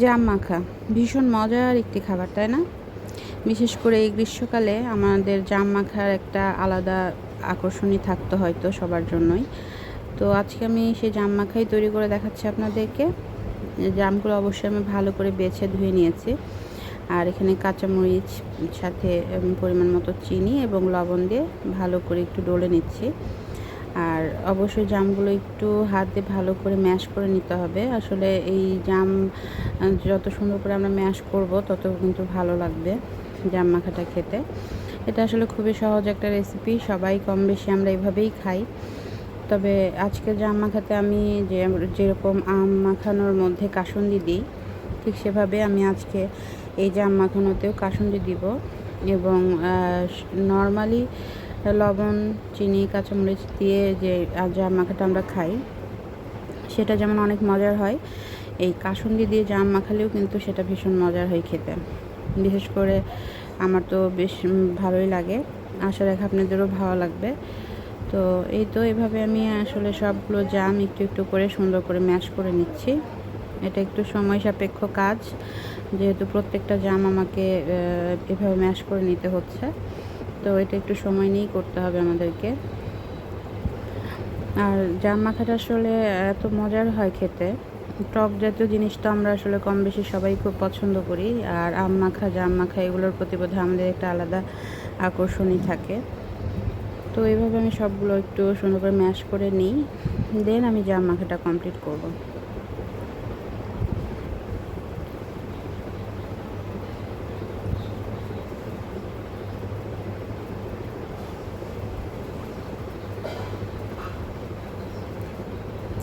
জাম মাখা ভীষণ মজার একটি খাবার, তাই না? বিশেষ করে এই গ্রীষ্মকালে আমাদের জাম মাখার একটা আলাদা আকর্ষণই থাকতো হয়তো সবার জন্যই। তো আজকে আমি সেই জাম মাখাই তৈরি করে দেখাচ্ছি আপনাদেরকে। জামগুলো অবশ্যই আমি ভালো করে বেছে ধুয়ে নিয়েছি। আর এখানে কাঁচামরিচ, সাথে পরিমাণ মতো চিনি এবং লবণ দিয়ে ভালো করে একটু ডলে নিচ্ছি। আর অবশ্যই জামগুলো একটু হাত ভালো করে ম্যাশ করে নিতে হবে। আসলে এই জাম, যত সুন্দর করে আমরা ম্যাশ করব, তত কিন্তু ভালো লাগবে জাম মাখাটা খেতে। এটা আসলে খুবই সহজ একটা রেসিপি সবাই কম বেশি আমরা এভাবেই খাই। তবে আজকে জাম মাখাতে আমি যে, যেরকম আম মাখানোর মধ্যে কাসুন্দি দিই, ঠিক সেভাবে আমি আজকে এই জাম মাখানোতেও কাসুন্দি দিব। এবং নর্মালি লবণ, চিনি, কাঁচামরিচ দিয়ে যে জাম মাখাটা আমরা খাই, সেটা যেমন অনেক মজার হয়, এই কাসুন্দি দিয়ে জাম মাখালেও কিন্তু সেটা ভীষণ মজার হয় খেতে। বিশেষ করে আমার তো বেশ ভালোই লাগে, আশা রাখি আপনাদেরও ভালো লাগবে। তো এই তো এভাবে আমি আসলে সবগুলো জাম একটু একটু করে সুন্দর করে ম্যাশ করে নিচ্ছি। এটা একটু সময় সাপেক্ষ কাজ, যেহেতু প্রত্যেকটা জাম আমাকে এভাবে ম্যাশ করে নিতে হচ্ছে। তো এটা একটু সময় নিয়েই করতে হবে আমাদেরকে। আর জাম মাখাটা আসলে এত মজার হয় খেতে। টক জাতীয় জিনিসটা আমরা আসলে কম বেশি সবাই খুব পছন্দ করি। আর আম মাখা, জাম মাখা, এগুলোর প্রতি বোধহয় আমাদের একটা আলাদা আকর্ষণই থাকে। তো এইভাবে আমি সবগুলো একটু সুন্দর করে ম্যাশ করে নিই। দেন আমি জাম মাখাটা কমপ্লিট করব।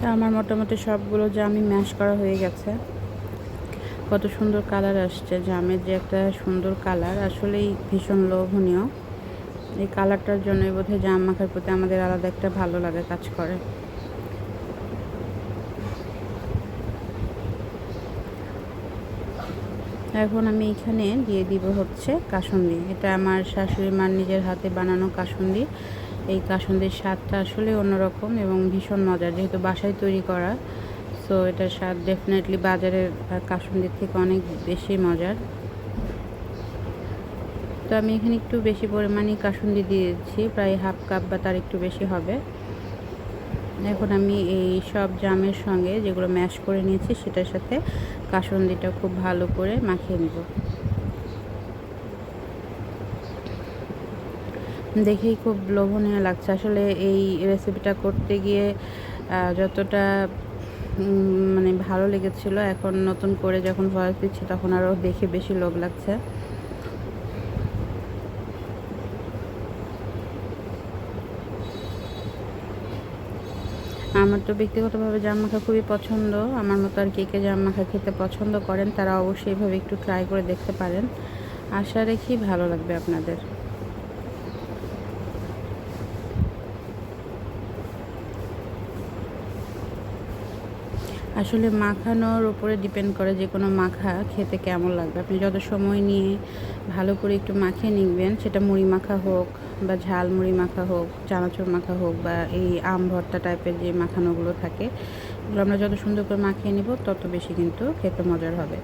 তা আমার মোটামুটি সবগুলো জামই ম্যাশ করা হয়ে গেছে। কত সুন্দর কালার আসছে, জামের যে একটা সুন্দর কালার, আসলেই ভীষণ লোভনীয়। এই কালারটার জন্যই বোধহয় জাম মাখার প্রতি আমাদের আলাদা একটা ভালো লাগে কাজ করে। এখন আমি এখানে দিয়ে দিব হচ্ছে কাসুন্দি। এটা আমার শাশুড়ি মার নিজের হাতে বানানো কাসুন্দি। এই কাসুন্দির স্বাদটা আসলে অন্যরকম এবং ভীষণ মজার, যেহেতু বাসায় তৈরি করা। সো এটার স্বাদ ডেফিনেটলি বাজারের কাসুন্দির থেকে অনেক বেশি মজার। তো আমি এখানে একটু বেশি পরিমাণে কাসুন্দি দিয়েছি, প্রায় হাফ কাপ বা তার একটু বেশি হবে। এখন আমি এই সব জামের সঙ্গে যেগুলো ম্যাশ করে নিয়েছি, সেটার সাথে কাসুন্দিটা খুব ভালো করে মাখিয়ে নেব। দেখেই খুব লোভনীয় লাগছে। আসলে এই রেসিপিটা করতে গিয়ে যতটা মানে ভালো লেগেছিল, এখন নতুন করে যখন ভয়েস দিচ্ছি, তখন আরও দেখে বেশি লোভ লাগছে। আমার তো ব্যক্তিগতভাবে জাম মাখা খুবই পছন্দ। আমার মতো আর কে কে জাম মাখা খেতে পছন্দ করেন, তারা অবশ্যই এভাবে একটু ট্রাই করে দেখতে পারেন। আশা রেখি ভালো লাগবে আপনাদের। আসলে মাখানোর উপরে ডিপেন্ড করে যে কোনো মাখা খেতে কেমন লাগবে। আপনি যত সময় নিয়ে ভালো করে একটু মাখিয়ে নিবেন, সেটা মুড়ি মাখা হোক বা ঝাল মুড়ি মাখা হোক, চানাচুর মাখা হোক বা এই আম ভর্তা টাইপের যে মাখানোগুলো থাকে, এগুলো আমরা যত সুন্দর করে মাখিয়ে নিব, তত বেশি কিন্তু খেতে মজার হবে।